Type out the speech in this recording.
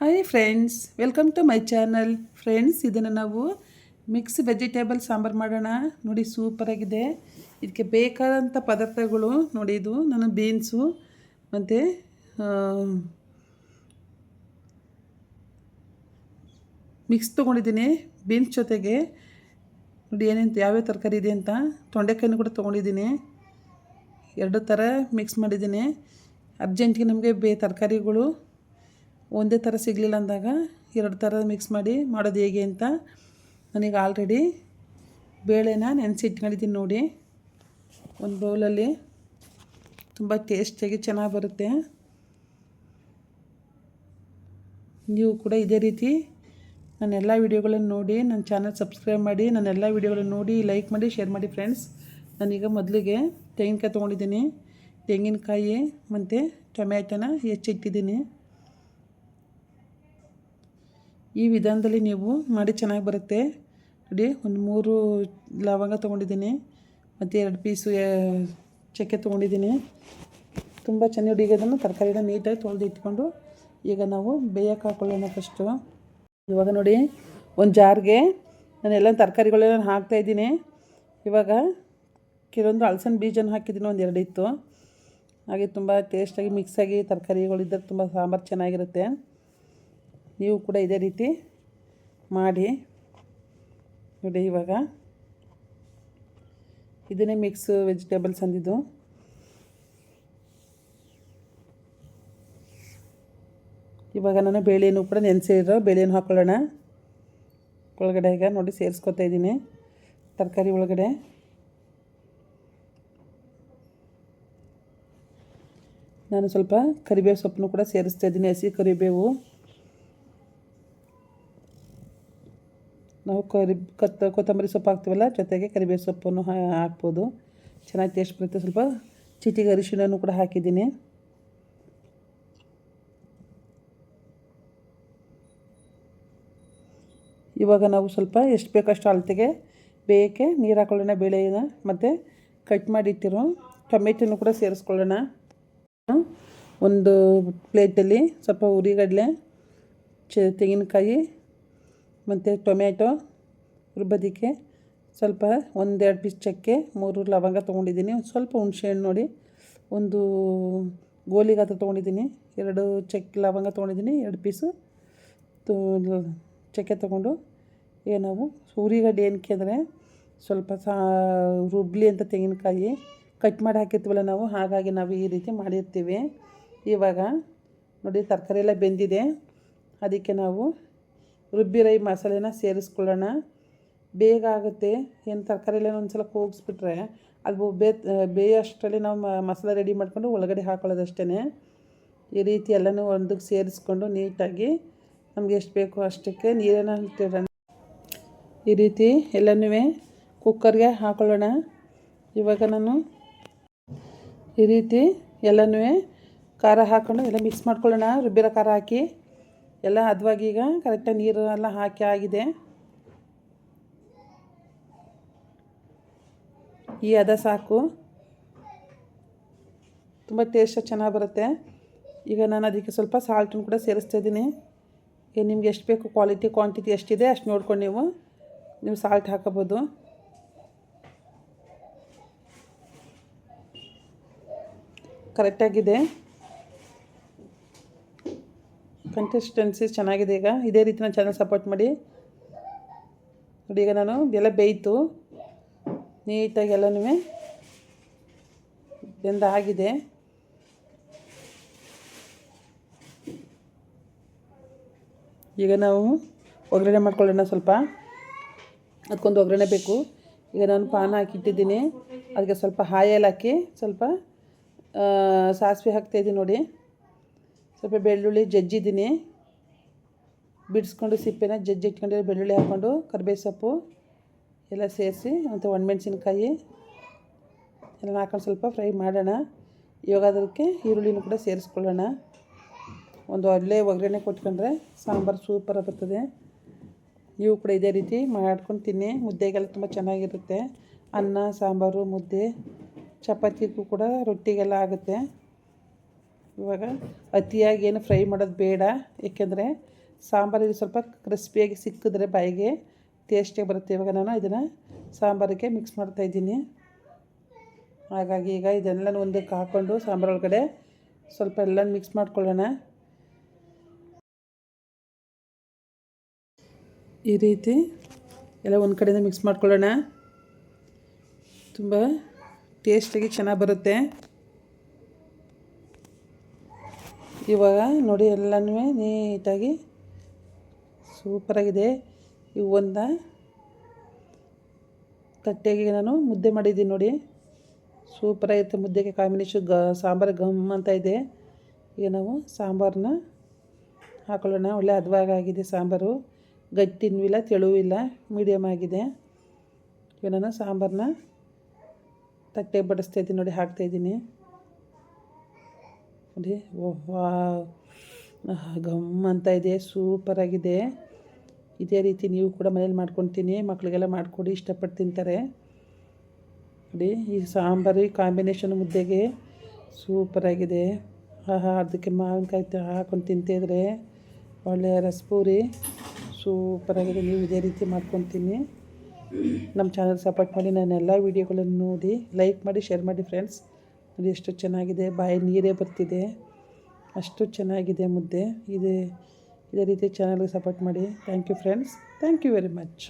Hi friends welcome to my channel friends ಇದನ್ನು ನಾವು mix vegetable sambar ಮಾಡೋಣ. ನೋಡಿ ಸೂಪರಾಗಿದೆ ಇದಕ್ಕೆ ಬೇಕಾದಂಥ ಪದಾರ್ಥಗಳು ನೋಡಿ ಇದು, ನಾನು ಬೀನ್ಸು ಮತ್ತು ಮಿಕ್ಸ್ ತೊಗೊಂಡಿದ್ದೀನಿ ಬೀನ್ಸ್ ಜೊತೆಗೆ. ನೋಡಿ ಏನೇನು, ಯಾವ್ಯಾವ ತರಕಾರಿ ಇದೆ ಅಂತ. ತೊಂಡೆಕಾಯಿನೂ ಕೂಡ ತೊಗೊಂಡಿದ್ದೀನಿ. ಎರಡು ಥರ ಮಿಕ್ಸ್ ಮಾಡಿದ್ದೀನಿ. ಅರ್ಜೆಂಟಿಗೆ ನಮಗೆ ಬೇ, ತರಕಾರಿಗಳು ಒಂದೇ ಥರ ಸಿಗಲಿಲ್ಲ ಅಂದಾಗ ಎರಡು ಥರ ಮಿಕ್ಸ್ ಮಾಡಿ ಮಾಡೋದು ಹೇಗೆ ಅಂತ ನನಗೆ ಆಲ್ರೆಡಿ ಬೇಳೆನ ನೆನೆಸಿ ಇಟ್ಕೊಂಡಿದ್ದೀನಿ ನೋಡಿ. ಒಂದು ಬೌಲಲ್ಲಿ ತುಂಬ ಟೇಸ್ಟಿಯಾಗಿ ಚೆನ್ನಾಗಿ ಬರುತ್ತೆ. ನೀವು ಕೂಡ ಇದೇ ರೀತಿ ನನ್ನ ಎಲ್ಲ ವೀಡಿಯೋಗಳನ್ನು ನೋಡಿ, ನನ್ನ ಚಾನಲ್ ಸಬ್ಸ್ಕ್ರೈಬ್ ಮಾಡಿ, ನನ್ನ ಎಲ್ಲ ವೀಡಿಯೋಗಳನ್ನು ನೋಡಿ ಲೈಕ್ ಮಾಡಿ ಶೇರ್ ಮಾಡಿ ಫ್ರೆಂಡ್ಸ್ ನಾನೀಗ ಮೊದಲಿಗೆ ತೆಂಗಿನಕಾಯಿ ತೊಗೊಂಡಿದ್ದೀನಿ. ತೆಂಗಿನಕಾಯಿ ಮತ್ತು ಟೊಮ್ಯಾಟೋನ ಹೆಚ್ಚಿಟ್ಟಿದ್ದೀನಿ. ಈ ವಿಧಾನದಲ್ಲಿ ನೀವು ಮಾಡಿ ಚೆನ್ನಾಗಿ ಬರುತ್ತೆ. ನೋಡಿ, ಒಂದು ಮೂರು ಲವಂಗ ತೊಗೊಂಡಿದ್ದೀನಿ. ಮತ್ತು ಎರಡು ಪೀಸು ಚಕ್ಕೆ ತೊಗೊಂಡಿದ್ದೀನಿ. ತುಂಬ ಚೆನ್ನಾಗಿ ಈಗ ಅದನ್ನು ತರಕಾರಿನ ನೀಟಾಗಿ ತೊಳೆದು ಇಟ್ಕೊಂಡು ಈಗ ನಾವು ಬೇಯಕ್ಕೆ ಹಾಕೊಳ್ಳೋಣ ಫಸ್ಟು ಇವಾಗ ನೋಡಿ, ಒಂದು ಜಾರ್ಗೆ ಎಲ್ಲ ತರಕಾರಿಗಳೆಲ್ಲ ಹಾಕ್ತಾಯಿದ್ದೀನಿ ಇವಾಗ ಕೆಲವೊಂದು ಹಲಸನ್ ಬೀಜನ ಹಾಕಿದ್ದೀನಿ, ಒಂದು ಎರಡು ಇತ್ತು. ಹಾಗೆ ತುಂಬ ಟೇಸ್ಟಾಗಿ ಮಿಕ್ಸಾಗಿ ತರಕಾರಿಗಳಿದ್ದರೆ ತುಂಬ ಸಾಂಬಾರು ಚೆನ್ನಾಗಿರುತ್ತೆ. ನೀವು ಕೂಡ ಇದೇ ರೀತಿ ಮಾಡಿ. ನೋಡಿ ಇವಾಗ. ಇದನ್ನೇ ಮಿಕ್ಸ್ ವೆಜಿಟೇಬಲ್ಸ್ ಅಂದಿದ್ದು. ಇವಾಗ ನಾನು ಬೇಳೆನೂ ಕೂಡ ನೆನೆಸಿರೋ ಬೇಳೆಯನ್ನು ಹಾಕ್ಕೊಳ್ಳೋಣ ಒಳಗಡೆ ಈಗ ನೋಡಿ ಸೇರಿಸ್ಕೊತಾ ಇದ್ದೀನಿ. ತರಕಾರಿ ಒಳಗಡೆ. ನಾನು ಸ್ವಲ್ಪ ಕರಿಬೇವು ಸೊಪ್ಪನ್ನು ಕೂಡ ಸೇರಿಸ್ತಾ ಇದ್ದೀನಿ. ಹಸಿ ಕರಿಬೇವು. ನಾವು ಕರಿ ಕತ್ ಕೊತ್ತಂಬರಿ ಸೊಪ್ಪು ಹಾಕ್ತೀವಲ್ಲ, ಜೊತೆಗೆ ಕರಿಬೇವು ಸೊಪ್ಪನ್ನು ಹಾಕ್ಬೋದು. ಚೆನ್ನಾಗಿ ಟೇಸ್ಟ್ ಬರುತ್ತೆ. ಸ್ವಲ್ಪ ಚಿಟಿಗೆ ಅರಿಶಿಣನೂ ಕೂಡ ಹಾಕಿದ್ದೀನಿ. ಇವಾಗ ನಾವು ಸ್ವಲ್ಪ ಎಷ್ಟು ಬೇಕಷ್ಟು ಅಳತೆಗೆ ಬೇಯಕ್ಕೆ ನೀರು ಹಾಕೊಳ್ಳೋಣ, ಬೇಳೆನ ಮತ್ತು ಕಟ್ ಮಾಡಿಟ್ಟಿರೋ ಟೊಮೆಟೊನು ಕೂಡ ಸೇರಿಸ್ಕೊಳ್ಳೋಣ. ಒಂದು ಪ್ಲೇಟಲ್ಲಿ ಸ್ವಲ್ಪ ಉರಿಗಡಲೆ, ಚ, ತೆಂಗಿನಕಾಯಿ ಮತ್ತು ಟೊಮ್ಯಾಟೊ ರುಬ್ಬೋದಕ್ಕೆ ಸ್ವಲ್ಪ ಒಂದೆರಡು ಪೀಸ್ ಚಕ್ಕೆ ಮೂರು ಲವಂಗ ತೊಗೊಂಡಿದ್ದೀನಿ. ಒಂದು ಸ್ವಲ್ಪ ಹುಣಸೆಹಣ್ಣು ನೋಡಿ. ಒಂದು ಗೋಲಿಗಾತ ತೊಗೊಂಡಿದ್ದೀನಿ. ಎರಡು ಚಕ್ಕೆ ಲವಂಗ ತೊಗೊಂಡಿದ್ದೀನಿ. ಎರಡು ಪೀಸು ಚಕ್ಕೆ ತೊಗೊಂಡು. ಏನವು ನಾವು ಉರಿಗಡ್ಡೆ ಏನಕ್ಕೆ ಅಂದರೆ ಸ್ವಲ್ಪ ಸಾ ರುಬ್ಲಿ ಅಂತ ತೆಂಗಿನಕಾಯಿ ಕಟ್ ಮಾಡಿ ಹಾಕಿರ್ತೀವಲ್ಲ ನಾವು, ಹಾಗಾಗಿ ನಾವು ಈ ರೀತಿ ಮಾಡಿರ್ತೀವಿ. ಇವಾಗ ನೋಡಿ ತರಕಾರಿ ಎಲ್ಲ ಬೆಂದಿದೆ. ಅದಕ್ಕೆ ನಾವು ರುಬ್ಬಿರೋ ರೈ ಮಸಾಲೆನ ಸೇರಿಸ್ಕೊಳ್ಳೋಣ. ಬೇಗ ಆಗುತ್ತೆ. ಏನು ತರಕಾರಿ ಎಲ್ಲ ಒಂದು ಸಲ ಕೂಗಿಸ್ಬಿಟ್ರೆ ಅದು ಬೇ ಬೇಯೋಷ್ಟರಲ್ಲಿ ನಾವು ಮಸಾಲೆ ರೆಡಿ ಮಾಡಿಕೊಂಡು ಒಳಗಡೆ ಹಾಕೊಳ್ಳೋದಷ್ಟೇ ಈ ರೀತಿ ಎಲ್ಲನೂ ಒಂದಕ್ಕೆ ಸೇರಿಸ್ಕೊಂಡು ನೀಟಾಗಿ ನಮಗೆ ಎಷ್ಟು ಬೇಕೋ ಅಷ್ಟಕ್ಕೆ ನೀರನ್ನು ಹಾಕ್ತಿರೋಣ ಈ ರೀತಿ ಎಲ್ಲನೂ ಕುಕ್ಕರ್ಗೆ ಹಾಕೊಳ್ಳೋಣ. ಇವಾಗ ನಾನು ಈ ರೀತಿ ಎಲ್ಲನೂ ಖಾರ ಹಾಕ್ಕೊಂಡು ಎಲ್ಲ ಮಿಕ್ಸ್ ಮಾಡ್ಕೊಳ್ಳೋಣ. ರುಬ್ಬಿರೋ ಖಾರ ಹಾಕಿ. ಎಲ್ಲ ಹದವಾಗಿ ಈಗ ಕರೆಕ್ಟಾಗಿ ನೀರು ಎಲ್ಲ ಹಾಕಿ ಆಗಿದೆ. ಈ ಹದ ಸಾಕು. ತುಂಬ ಟೇಸ್ಟ್ ಚೆನ್ನಾಗಿ ಬರುತ್ತೆ. ಈಗ ನಾನು ಅದಕ್ಕೆ ಸ್ವಲ್ಪ ಸಾಲ್ಟನ್ನು ಕೂಡ ಸೇರಿಸ್ತಾ ಇದ್ದೀನಿ. ಈಗ ನಿಮ್ಗೆ ಎಷ್ಟು ಬೇಕು ಕ್ವಾಲಿಟಿ ಕ್ವಾಂಟಿಟಿ ಎಷ್ಟಿದೆ ಅಷ್ಟು ನೋಡ್ಕೊಂಡು ನೀವು ನೀವು ಸಾಲ್ಟ್ ಹಾಕೋಬೋದು. ಕರೆಕ್ಟಾಗಿದೆ ಕನ್ಸಿಸ್ಟೆನ್ಸಿ ಚೆನ್ನಾಗಿದೆ ಈಗ. ಇದೇ ರೀತಿ ನಾನು ಚೆನ್ನಾಗಿ ಸಪೋರ್ಟ್ ಮಾಡಿ. ನೋಡಿ ಈಗ ನಾನು ಎಲ್ಲ ಬೇಯ್ತು. ನೀಟಾಗಿ ಎಲ್ಲನೂ ಬೆಂದ ಆಗಿದೆ ಈಗ ನಾವು ಒಗ್ಗರಣೆ ಮಾಡ್ಕೊಳ್ಳೋಣ ಸ್ವಲ್ಪ. ಅದಕ್ಕೊಂದು ಒಗ್ಗರಣೆ ಬೇಕು. ಈಗ ನಾನು ಪಾನ ಹಾಕಿಟ್ಟಿದ್ದೀನಿ. ಅದಕ್ಕೆ ಸ್ವಲ್ಪ ಹಾಯಲ್ಲಿ ಹಾಕಿ ಸ್ವಲ್ಪ ಸಾಸಿವೆ ಹಾಕ್ತಾಯಿದ್ದೀನಿ ನೋಡಿ. ಸ್ವಲ್ಪ ಬೆಳ್ಳುಳ್ಳಿ ಜಜ್ಜಿದ್ದೀನಿ. ಬಿಡಿಸ್ಕೊಂಡು ಸಿಪ್ಪೆನ ಜಜ್ಜಿ ಇಟ್ಕೊಂಡಿರೋ ಬೆಳ್ಳುಳ್ಳಿ ಹಾಕ್ಕೊಂಡು ಕರಿಬೇವು ಸೊಪ್ಪು ಎಲ್ಲ ಸೇರಿಸಿ ಮತ್ತು ಒಣಮೆಣ್ಸಿನ್ಕಾಯಿ ಎಲ್ಲ ಹಾಕೊಂಡು ಸ್ವಲ್ಪ ಫ್ರೈ ಮಾಡೋಣ. ಇವಾಗ ಅದಕ್ಕೆ ಈರುಳ್ಳಿನೂ ಕೂಡ ಸೇರಿಸ್ಕೊಳ್ಳೋಣ. ಒಂದು ಒಳ್ಳೆ ಒಗ್ಗರಣೆ ಕೊಟ್ಕೊಂಡ್ರೆ ಸಾಂಬಾರು ಸೂಪರ್ ಬರ್ತದೆ ನೀವು ಕೂಡ ಇದೇ ರೀತಿ ಮಾಡ್ಕೊಂಡು ತಿನ್ನಿ. ಮುದ್ದೆಗೆಲ್ಲ ತುಂಬ ಚೆನ್ನಾಗಿರುತ್ತೆ. ಅನ್ನ, ಸಾಂಬಾರು, ಮುದ್ದೆ, ಚಪಾತಿಗೂ ಕೂಡ ರೊಟ್ಟಿಗೆಲ್ಲ ಆಗುತ್ತೆ. ಇವಾಗ ಅತಿಯಾಗಿ ಏನು ಫ್ರೈ ಮಾಡೋದು ಬೇಡ. ಏಕೆಂದರೆ ಸಾಂಬಾರಿಗೆ ಸ್ವಲ್ಪ ಕ್ರಿಸ್ಪಿಯಾಗಿ ಸಿಕ್ಕಿದ್ರೆ ಬಾಯಿಗೆ ಟೇಸ್ಟಿಯಾಗಿ ಬರುತ್ತೆ. ಇವಾಗ ನಾನು ಇದನ್ನು ಸಾಂಬಾರಿಗೆ ಮಿಕ್ಸ್ ಮಾಡ್ತಾಯಿದ್ದೀನಿ ಹಾಗಾಗಿ ಈಗ ಇದೆಲ್ಲ ಒಂದಕ್ಕೆ ಹಾಕ್ಕೊಂಡು ಸಾಂಬಾರು ಒಳಗಡೆ ಸ್ವಲ್ಪ ಎಲ್ಲ ಮಿಕ್ಸ್ ಮಾಡ್ಕೊಳ್ಳೋಣ. ಈ ರೀತಿ ಎಲ್ಲ ಒಂದು ಕಡೆಯಿಂದ ಮಿಕ್ಸ್ ಮಾಡ್ಕೊಳ್ಳೋಣ. ತುಂಬ ಟೇಸ್ಟಿಗೆ ಚೆನ್ನಾಗಿ ಬರುತ್ತೆ. ಇವಾಗ ನೋಡಿ ಎಲ್ಲನೂ ನೀಟಾಗಿ ಸೂಪರಾಗಿದೆ. ಇವು ಒಂದು. ತಟ್ಟೆಗೆ ನಾನು ಮುದ್ದೆ ಮಾಡಿದ್ದೀನಿ ನೋಡಿ. ಸೂಪರಾಗಿತ್ತು ಮುದ್ದೆಗೆ ಕಾಂಬಿನೇಷನ್ ಗ, ಸಾಂಬಾರು ಗಮ್ ಅಂತ ಇದೆ. ಈಗ ನಾವು ಸಾಂಬಾರನ್ನ ಹಾಕೊಳ್ಳೋಣ. ಒಳ್ಳೆ ಹದವಾಗಿ ಆಗಿದೆ ಸಾಂಬಾರು. ಗಟ್ಟಿನೂ ಇಲ್ಲ ತೆಳುವೂ ಇಲ್ಲ ಮೀಡಿಯಮ್ ಆಗಿದೆ. ಈಗ ನಾನು ಸಾಂಬಾರನ್ನ ತಟ್ಟೆ ಬಡಿಸ್ತಾಯಿದ್ದೀನಿ ನೋಡಿ ಹಾಕ್ತಾಯಿದ್ದೀನಿ ನೋಡಿ ವಾ ಗಮ್ ಅಂತ ಇದೆ ಸೂಪರಾಗಿದೆ ಇದೇ ರೀತಿ ನೀವು ಕೂಡ ಮನೇಲಿ ಮಾಡ್ಕೊತೀನಿ ಮಕ್ಕಳಿಗೆಲ್ಲ ಮಾಡಿಕೊಡಿ, ಇಷ್ಟಪಟ್ಟು ತಿಂತಾರೆ. ನೋಡಿ, ಈ ಸಾಂಬಾರು, ಈ ಕಾಂಬಿನೇಷನ್ ಮುದ್ದೆಗೆ ಸೂಪರಾಗಿದೆ ಆಹಾ, ಅದಕ್ಕೆ ಮಾವಿನಕಾಯಿ ಹಾಕೊಂಡು ತಿಂತಿದ್ರೆ ಒಳ್ಳೆಯ ರಸಪೂರಿ ಸೂಪರಾಗಿದೆ ನೀವು ಇದೇ ರೀತಿ ಮಾಡ್ಕೊತೀನಿ ನಮ್ಮ ಚಾನಲ್ ಸಪೋರ್ಟ್ ಮಾಡಿ ನಾನು ಎಲ್ಲ ವೀಡಿಯೋಗಳನ್ನು ನೋಡಿ ಲೈಕ್ ಮಾಡಿ ಶೇರ್ ಮಾಡಿ ಫ್ರೆಂಡ್ಸ್ ನೋಡಿ ಎಷ್ಟು ಚೆನ್ನಾಗಿದೆ, ಬಾಯಿ ನೀರೇ ಬರ್ತಿದೆ. ಅಷ್ಟು ಚೆನ್ನಾಗಿದೆ ಮುದ್ದೆ. ಇದೆ, ಇದೇ ರೀತಿ ಚಾನಲ್ಗೆ ಸಪೋರ್ಟ್ ಮಾಡಿ. Thank you friends thank you very much